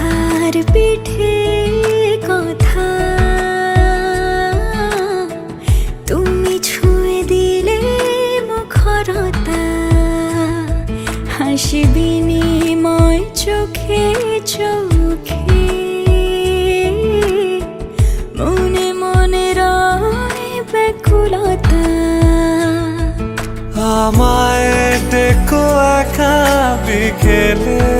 কথার পিঠে কথা তুমি দিলে মুখরতা চোখে মনে মনে আমায় দেখো একা বিকেলে।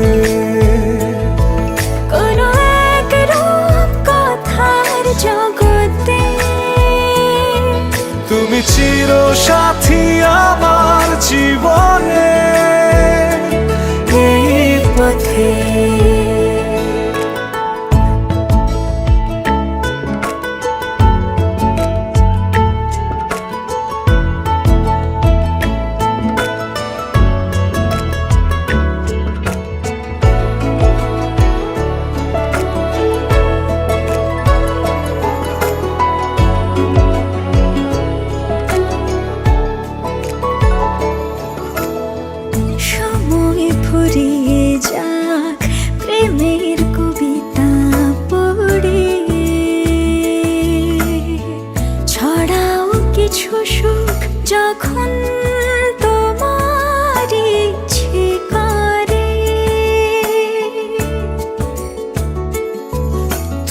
সাথী আমার জীবনে এই পথে।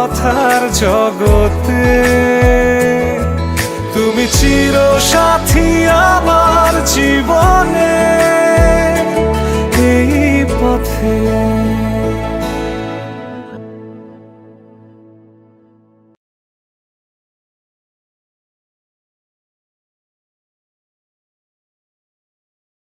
কথার জগতে। তুমি চির সাথী আমার জীবনে।